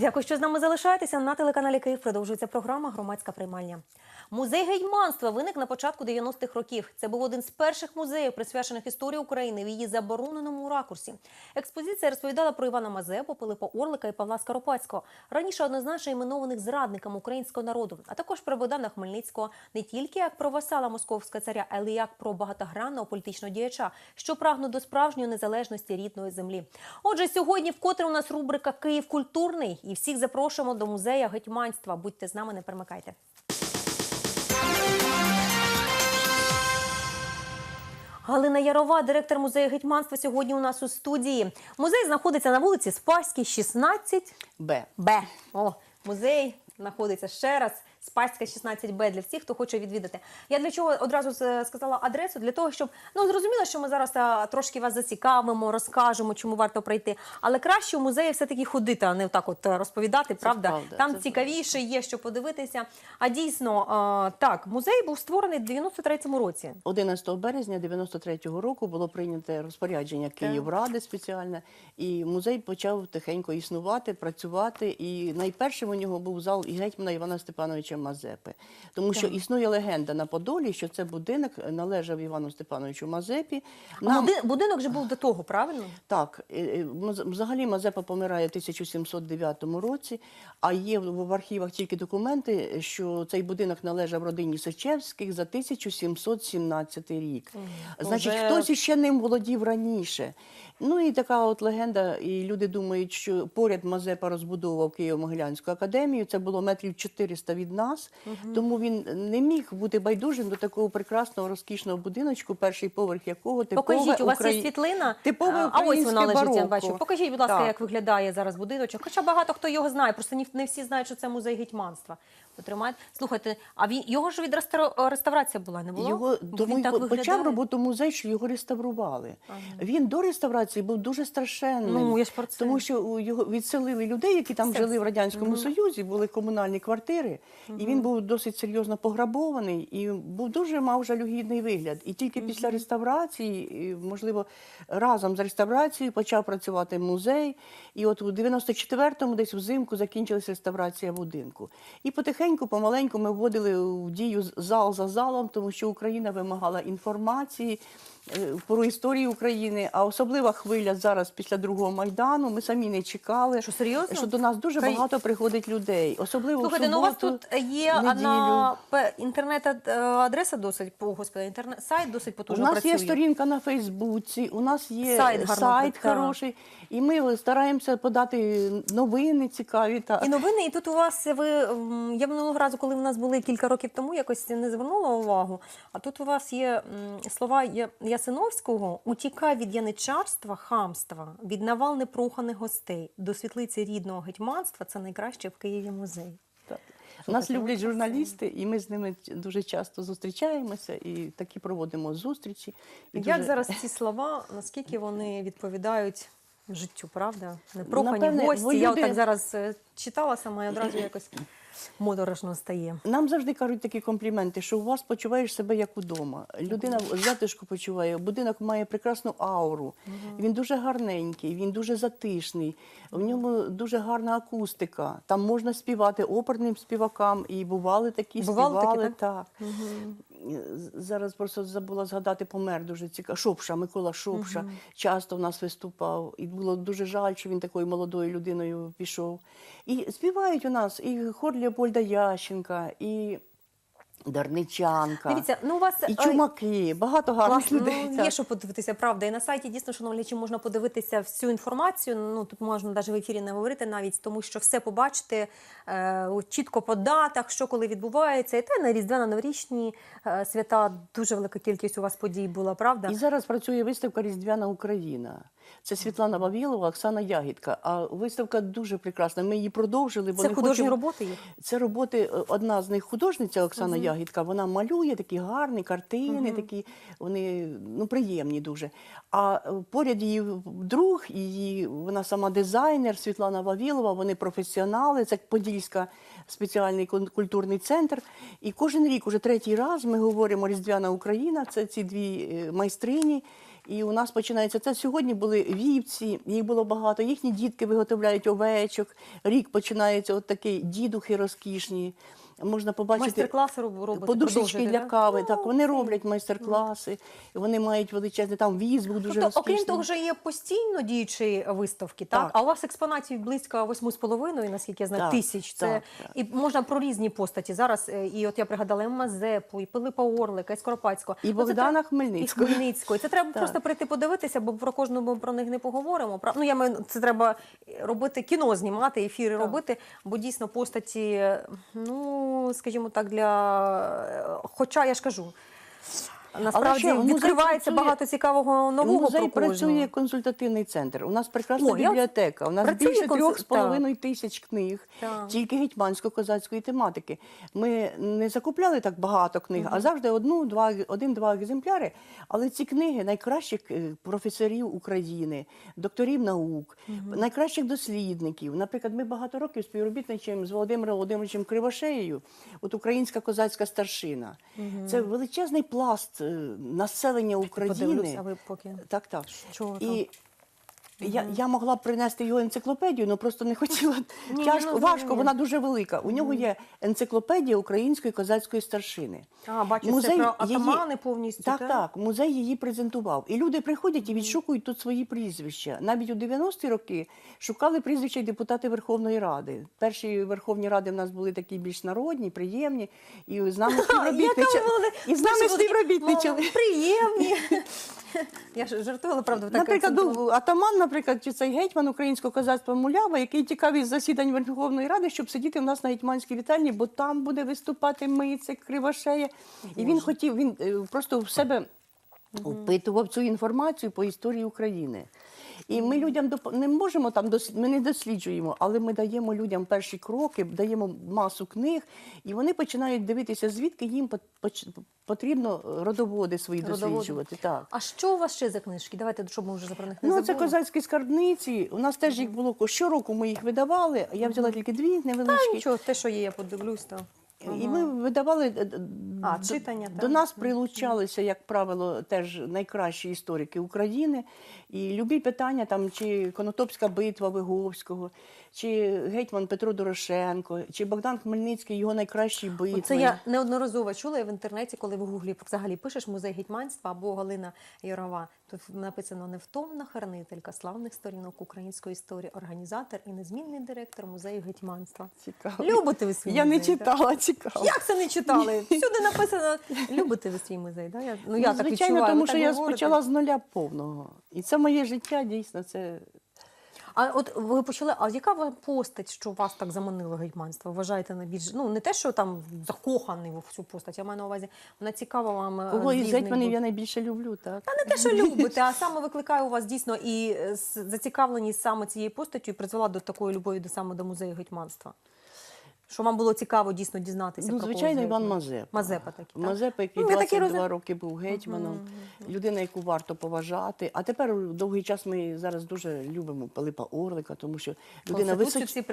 Дякую, що з нами залишаєтеся. На телеканалі Київ продовжується програма Громадська приймальня. Музей гетьманства виник на початку 90-х років. Це був один з перших музеїв, присвячених історії України в її забороненому ракурсі. Експозиція розповідала про Івана Мазепу, Пилипа Орлика і Павла Скоропадського, раніше однозначно іменованих зрадниками українського народу, а також про Богдана Хмельницького не тільки як про васала московського царя, але й як про багатогранного політичного діяча, що прагнув до справжньої незалежності рідної землі. Отже, сьогодні вкотре у нас рубрика Київ культурний і всіх запрошуємо до музея гетьманства. Будьте з нами, не перемикайте. Галина Ярова, директор музею гетьманства, сьогодні у нас у студії. Музей знаходиться на вулиці Спаській, 16 Б. Б. О, музей знаходиться ще раз. Спаська 16Б для всіх, хто хоче відвідати. Я для чого одразу сказала адресу? Для того, щоб ну зрозуміло, що ми зараз трошки вас зацікавимо, розкажемо, чому варто прийти. Але краще у музеї все-таки ходити, а не так от е, розповідати. правда, правда, там це цікавіше є, що подивитися. А дійсно, так, музей був створений в 93-му році. 11 березня 93-го року було прийнято розпорядження Київради спеціальне, і музей почав тихенько існувати, працювати. І найпершим у нього був зал гетьмана Івана Степановича Мазепи. Тому що існує легенда на Подолі, що це будинок належав Івану Степановичу Мазепі. А будинок вже був до того, правильно? Так, е, е, взагалі Мазепа помирає в 1709 році, а є в архівах тільки документи, що цей будинок належав родині Сичевських за 1717 рік. Значить, Вже- хтось іще ним володів раніше. Ну і така от легенда, і люди думають, що поряд Мазепа розбудовував Києво-Могилянську академію. Це було метрів 400 від нас, тому він не міг бути байдужим до такого прекрасного розкішного будиночку, перший поверх якого типове Покажіть, у вас є світлина. Типове а ось вона лежить, я бачу. Покажіть, будь ласка, Так. як виглядає зараз будиночок. Хоча багато хто його знає, просто не всі знають, що це музей гетьманства. Потримайте. Слухайте, а він його ж від реставрація була, не було? Його тому він так виглядає. почав роботу музей, що його реставрували. Він до реставрації був дуже страшенним. Ну, я ж про це. Тому що його відселили людей, які там Все. жили в радянському союзі, були комунальні квартири, і він був досить серйозно пограбований і був дуже мав жалюгідний вигляд. І тільки після реставрації, можливо, разом з реставрацією почав працювати музей. І от у 94-му, десь взимку, закінчилась реставрація будинку. І потихеньку, помаленьку, ми вводили в дію зал за залом, тому що Україна вимагала інформації е, про історію України. А особлива хвиля зараз після другого майдану. Ми самі не чекали. Що, серйозно? Що до нас дуже Хай- багато приходить людей. Особливо Слухайте, в ну у вас тут є неділю. одна інтернет-адреса досить, по господи, інтернет сайт досить У нас працює. є сторінка на Фейсбуці, у нас є Сайт сайт хороший, і ми стараємося подати новини цікаві. Та. І новини, і тут у вас ви я минулого разу, коли в нас були кілька років тому, якось не звернула увагу. А тут у вас є слова Ясиновського: утікай від яничарства, хамства, від навал непроханих гостей до світлиці рідного гетьманства. Це найкраще в Києві музей. Так. Нас люблять журналісти, і ми з ними дуже часто зустрічаємося і такі проводимо зустрічі. І Як дуже- зараз ці слова, наскільки вони відповідають життю, правда? Непрохані Напевне, гості. бо Я люди- отак зараз е, читала сама і одразу якось моторошно стає. Нам завжди кажуть такі компліменти, що у вас почуваєш себе як удома. Людина в затишку почуває. Будинок має прекрасну ауру. Він дуже гарненький, він дуже затишний. В ньому дуже гарна акустика. Там можна співати оперним співакам, і бували такі Бували такі, співали. так? так. З- Зараз просто забула згадати, помер дуже цікаво. Шопша, Микола Шопша часто в нас виступав. І було дуже жаль, що він такою молодою людиною пішов. І співають у нас і хор Леопольда Ященка, і Дарничанка, Дивіться, ну у вас і е, чумаки, багато гарних Класно, людей. ну, є що подивитися, правда. І на сайті дійсно, шановні глядачі, можна подивитися всю інформацію. Ну тут можна навіть в ефірі не говорити, навіть тому що все побачити е, чітко по датах, що коли відбувається. І те на різдвяно новорічні е, свята дуже велика кількість у вас подій була, правда? І зараз працює виставка Різдвяна Україна. Це Світлана Вавілова, Оксана Ягідка. А виставка дуже прекрасна. Ми її продовжили. бо Це не художні хочемо- роботи є? Це роботи. е, Одна з них художниця Оксана Ягідка. Вона малює такі гарні картини, такі вони ну приємні дуже. А е, поряд її друг, її вона сама дизайнер Світлана Вавілова. Вони професіонали. Це Подільська спеціальний культурний центр. І кожен рік, уже третій раз, ми говоримо Різдвяна Україна. Це ці дві е, майстрині. І у нас починається це. Сьогодні були вівці, їх було багато. Їхні дітки виготовляють овечок. Рік починається от такий дідухи розкішні. Можна побачити Майстер-класи роб- робите, подушечки для кави. Ну, Так, вони молодці. роблять майстер-класи, вони мають величезний там віз був дуже Тобто, окрім того, що є постійно діючі виставки, так? Так. а у вас експонатів близько 8,5, наскільки я знаю, Так, тисяч. Це так, так. і можна про різні постаті. Зараз е, і от я пригадала і Мазепу, і Пилипа Орлика, і Скоропадського. І Ну, Богдана Хмельницького. І Хмельницького. Це треба Так. просто прийти подивитися, бо про кожну ми про них не поговоримо. Про- Ну я маю це треба робити кіно, знімати, ефіри робити, бо дійсно постаті, ну скажімо так, для хоча я ж кажу. Насправді відкривається працює- багато цікавого нового Музей про кожного. працює консультативний центр. У нас прекрасна О, я- бібліотека. У нас Працює більше трьох з половиною тисяч книг, Так. тільки гетьмансько-козацької тематики. Ми не закупляли так багато книг, а завжди одну, два, один-два екземпляри. Але ці книги найкращих е, професорів України, докторів наук, найкращих дослідників. Наприклад, ми багато років співробітничаємо з Володимиром Володимировичем Кривошеєю, от українська козацька старшина. Це величезний пласт населення України. Подивлюсь, а ви поки Так, так. Чого і я, я могла б принести його енциклопедію, але просто не хотіла. Ні, Тяжко, ну, важко, ні. вона дуже велика. У нього є енциклопедія української козацької старшини. А, бачу, це про атамани повністю, Так, так? так, музей її презентував. І люди приходять і відшукують тут свої прізвища. Навіть у 90-ті роки шукали прізвища й депутати Верховної Ради. Перші Верховні Ради в нас були такі більш народні, приємні, і з нами співробітничали. І з нами співробітничали. Приємні. Я ж жартувала, правда, так Наприклад, був атаман, наприклад, чи цей гетьман українського козацтва Мулява, який тікав із засідань Верховної Ради, щоб сидіти в нас на гетьманській вітальні, бо там буде виступати Мицик, Кривошея. І він хотів, він е, просто в себе впитував цю інформацію по історії України. І ми людям доп- не можемо там дос- ми не досліджуємо, але ми даємо людям перші кроки, даємо масу книг, і вони починають дивитися, звідки їм потрібно родоводи свої Родоводи. досліджувати. Так. А що у вас ще за книжки? Давайте, щоб ми вже про них не Ну, забули. це козацькі скарбниці. У нас теж їх було щороку. Ми їх видавали. а Я взяла тільки дві невеличкі. Та нічого, те, що є, я подивлюсь. То. І ми видавали е, е, А, до- читання, До так. нас прилучалися, як правило, теж найкращі історики України. І любі питання, там чи Конотопська битва Виговського, чи гетьман Петро Дорошенко, чи Богдан Хмельницький, його найкращі битви. Це я неодноразово чула і в інтернеті, коли в гуглі взагалі пишеш музей гетьманства або Галина Ярова. Тут написано невтомна хранителька славних сторінок української історії, організатор і незмінний директор музею гетьманства. Цікаво. Любите ви свій Я не музей, так? читала, цікаво. Як це не читали? Всюди написано любите ви свій музей. Да? Я, ну, я Ну, так звичайно, відчуваю. тому що я говорите. почала з нуля повного. І це моє життя дійсно. Це А от ви почали, а яка вам постать, що вас так заманило гетьманство? Вважаєте найбільш ну не те, що там закоханий в цю постать, я маю на увазі, вона цікава вам. е, різних гетьманів я найбільше люблю, так? Та не те, що любите, а саме викликає у вас дійсно і е, зацікавленість саме цією постаттю і призвела до такої любові до саме до музею гетьманства. Що вам було цікаво дійсно дізнатися Ну, про звичайно, Іван? Мазепа. Мазепа такий. так? Мазепа, який Ну, 22 роз- роки був гетьманом, людина, яку варто поважати. А тепер довгий час ми зараз дуже любимо Пилипа Орлика, тому що людина височ... всі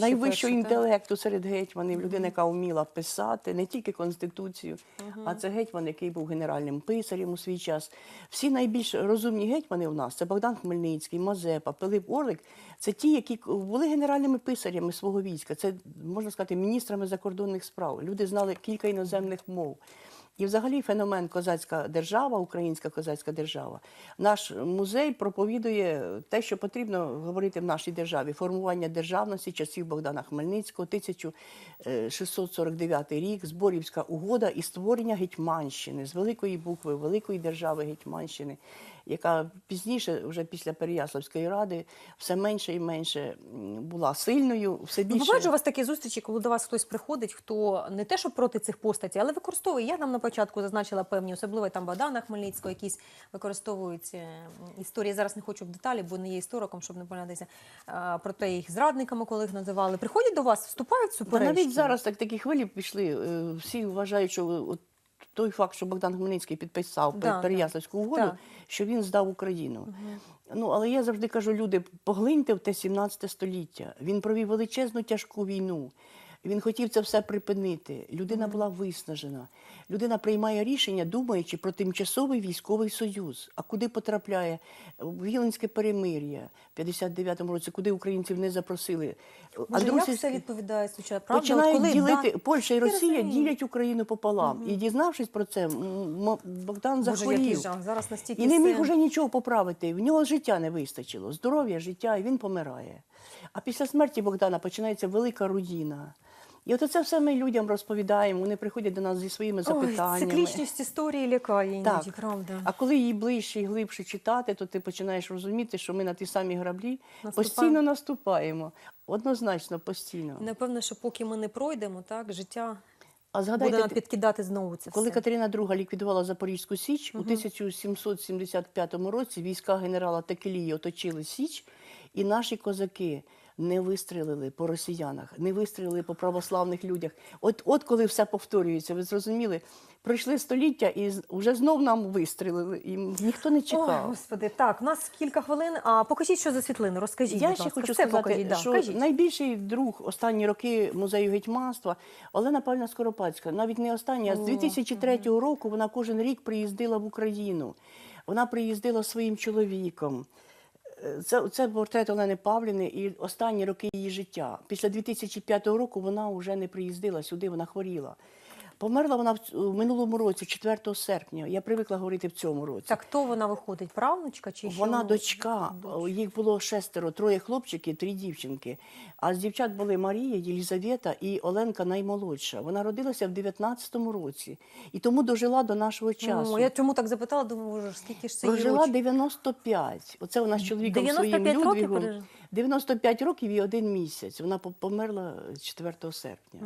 найвищого інтелекту серед гетьманів, людина, яка вміла писати не тільки Конституцію, а це гетьман, який був генеральним писарем у свій час. Всі найбільш розумні гетьмани у нас це Богдан Хмельницький, Мазепа, Пилип Орлик. Це ті, які були генеральними писарями свого війська. Це можна сказати міністрами закордонних справ. Люди знали кілька іноземних мов. І взагалі феномен козацька держава, українська козацька держава. Наш музей проповідує те, що потрібно говорити в нашій державі: формування державності часів Богдана Хмельницького, 1649 рік, Зборівська угода і створення Гетьманщини з великої букви, великої держави Гетьманщини, яка пізніше, вже після Переяславської ради, все менше і менше була сильною, все Ну, більше. бувають же у вас такі зустрічі, коли до вас хтось приходить, хто не те, що проти цих постатей, але використовує. Я нам на початку зазначила певні, особливо там Богдана Хмельницького, якісь використовують е, історії. Зараз не хочу в деталі, бо не є істориком, щоб не помилятися. А, Проте їх зрадниками, коли їх називали. Приходять до вас, вступають в Та суперечки. навіть зараз так такі хвилі пішли. е, Всі вважають, що от той факт, що Богдан Хмельницький підписав Да, Переяславську угоду, да. що він здав Україну. Ну, але я завжди кажу, люди, поглиньте в те 17 століття. Він провів величезну тяжку війну. Він хотів це все припинити. Людина була виснажена. Людина приймає рішення, думаючи про тимчасовий військовий союз. А куди потрапляє Віленське перемир'я в 59-му році, куди українців не запросили. Боже, як все відповідає сучасно? Правда? Починають коли, ділити да, Польща і Росія ділять Україну пополам. І дізнавшись про це, Богдан Боже, захворів. Зараз настільки І не міг уже нічого поправити. В нього життя не вистачило, здоров'я, життя, і він помирає. А після смерті Богдана починається велика руїна. І от це все ми людям розповідаємо. Вони приходять до нас зі своїми Ой, запитаннями. циклічність історії лякає іноді, Так. правда. А коли її ближче і глибше читати, то ти починаєш розуміти, що ми на ті самі граблі Наступаємо. постійно наступаємо. Однозначно, постійно. Напевно, що поки ми не пройдемо, так, життя А буде згадайте, нам підкидати знову це Коли все. Катерина II ліквідувала Запорізьку Січ, у 1775 році війська генерала Текелії оточили Січ, і наші козаки не вистрілили по росіянах, не вистрілили по православних людях. От, от коли все повторюється, ви зрозуміли, пройшли століття і вже знов нам вистрілили, і ніхто не чекав. господи, так, у нас кілька хвилин. А покажіть, що за світлини, розкажіть, Я будь ще ласка. хочу Все сказати, покажіть, да, що кажіть. найбільший друг останні роки музею гетьманства Олена Павлівна Скоропадська. Навіть не остання, з 2003 року вона кожен рік приїздила в Україну. Вона приїздила своїм чоловіком. Це, це портрет Олени Павлівни і останні роки її життя. Після 2005 року вона вже не приїздила сюди, вона хворіла. Померла вона в минулому році, 4 серпня. Я привикла говорити в цьому році. Так, хто вона виходить? Правнучка чи що? Вона дочка, Дочка. їх було шестеро, троє хлопчиків, три дівчинки. А з дівчат були Марія, Єлізавета і Оленка наймолодша. Вона родилася в 19-му році і тому дожила до нашого часу. Ну, я чому так запитала, думаю, скільки ж це Прожила років? 95. Оце вона з чоловіком 95 своїм років Людвігом. пережила? 95 років і один місяць. Вона померла 4 серпня.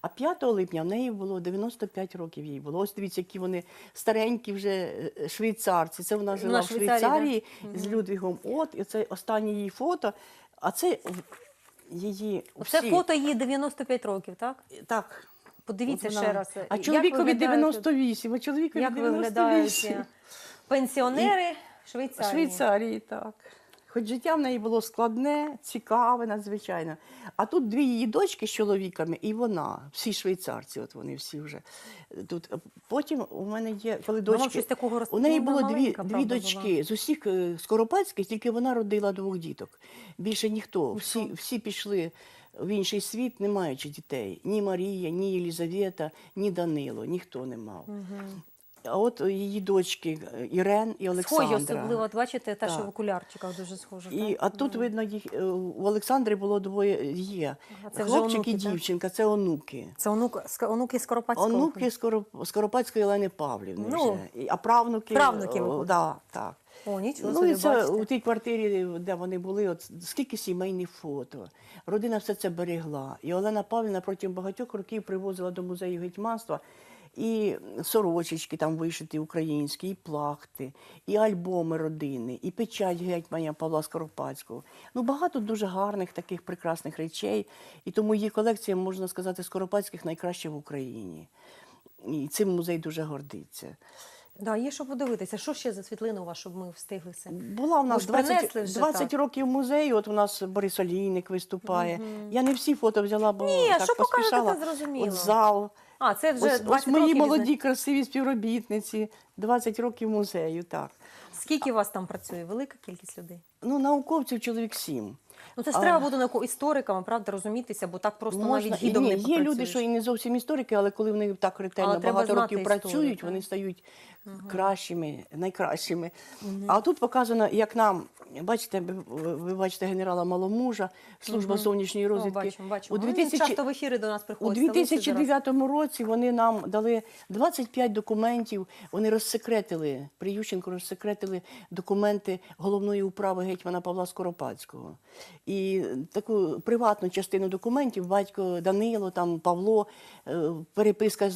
А 5 липня в неї було 95 років їй було. Ось дивіться, які вони старенькі вже е, швейцарці. Це вона жила в Швейцарії, Швейцарії з Людвігом. От, і це останнє її фото. А це її всі. фото їй 95 років, так? Так. Подивіться От ще раз. А чоловікові 98, а чоловікові Як виглядають пенсіонери Швейцарії? Швейцарії, так. Хоч життя в неї було складне, цікаве, надзвичайно. А тут дві її дочки з чоловіками, і вона, всі швейцарці, от вони всі вже тут. Потім у мене є, коли дочки. щось такого роз- У неї ну, було дві, маленька, дві правда, дочки. З усіх е, скоропадських, тільки вона родила двох діток. Більше ніхто. Всі, всі пішли в інший світ, не маючи дітей. Ні Марія, ні Єлізавета, ні Данило, ніхто не мав. А от її дочки е, Ірен і Олександра. Схожі особливо, от бачите, та, що в окулярчиках дуже схожа. І, а тут видно, їх е, у Олександри було двоє є. Ага, це вже Хлопчик онуки, і так? дівчинка, це онуки. Це онук, онуки Скоропадського. Онуки Скоро- Скоропадської Олени Павлівни. Ну, вже. І- А правнуки. правнуки о, виходять. да, так. О, нічого Ну собі, і це бачите. у тій квартирі, де вони були, от скільки сімейних фото. Родина все це берегла. І Олена Павлівна протягом багатьох років привозила до музею гетьманства і сорочечки там вишиті українські, і плахти, і альбоми родини, і печать гетьманя Павла Скоропадського. Ну багато дуже гарних таких прекрасних речей. І тому її колекція, можна сказати, Скоропадських найкраща в Україні. І цим музей дуже гордиться. Да, є що подивитися. Що ще за світлини у вас, щоб ми встигли все? Була Ви нас 20, 20 років музею, от у нас Борис Олійник виступає. Я не всі фото взяла, бо Ні, так що покажете, поспішала. це зрозуміло. От зал. А, це вже Ось, 20 ось мої років. молоді, красиві співробітниці, 20 років музею, так. Скільки у вас там працює? Велика кількість людей? Ну, науковців чоловік сім. Ну це ж треба бути науко- істориками, правда, розумітися, бо так просто Можна, навіть гідом не є люди, що і не зовсім історики, але коли вони так ретельно Але треба багато знати років історію, працюють, так. вони стають кращими, найкращими. А тут показано, як нам, бачите, ви, ви бачите генерала Маломужа, служба зовнішньої О, бачимо, бачимо. У Вони 2000 часто в ефіри до нас У приходять. зараз. 2009 році вони нам дали 25 документів. Вони розсекретили, при Ющенку розсекретили документи головної управи гетьмана Павла Скоропадського. І таку приватну частину документів батько Данило, там Павло, е, переписка,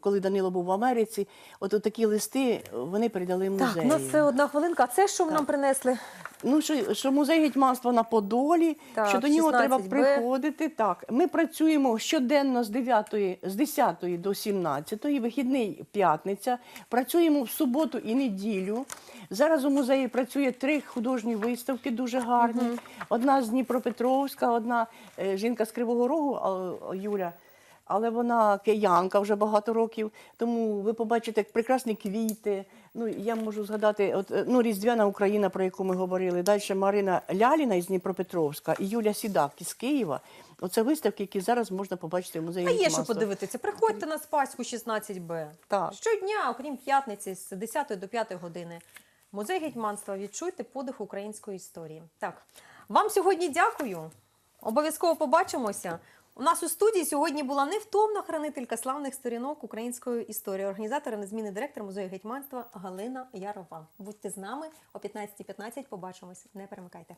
коли Данило був в Америці. От такі листи вони передали музею. Так, у нас це одна хвилинка. А це що ви нам принесли? Ну, що, що музей гетьманства на Подолі, Так, що до нього треба 16Б. приходити. Так, ми працюємо щоденно з 9, з 10 до 17, вихідний п'ятниця. Працюємо в суботу і неділю. Зараз у музеї працює три художні виставки, дуже гарні. Одна з Дніпропетровська, одна е, жінка з Кривого Рогу, а, Юля. Але вона киянка вже багато років, тому ви побачите прекрасні квіти. Ну я можу згадати, от е, ну Різдвяна Україна, про яку ми говорили. Далі Марина Ляліна із Дніпропетровська і Юля Сідак із Києва. Оце виставки, які зараз можна побачити в музеї. А є що подивитися. Приходьте на Спаську 16Б. Так. Щодня, окрім п'ятниці, з 10 до 5 години. Музей гетьманства. Відчуйте подих української історії. Так, вам сьогодні дякую. Обов'язково побачимося. У нас у студії сьогодні була невтомна хранителька славних сторінок української історії, організатор незміни директор музею гетьманства Галина Ярова. Будьте з нами о 15.15 Побачимось. Не перемикайте.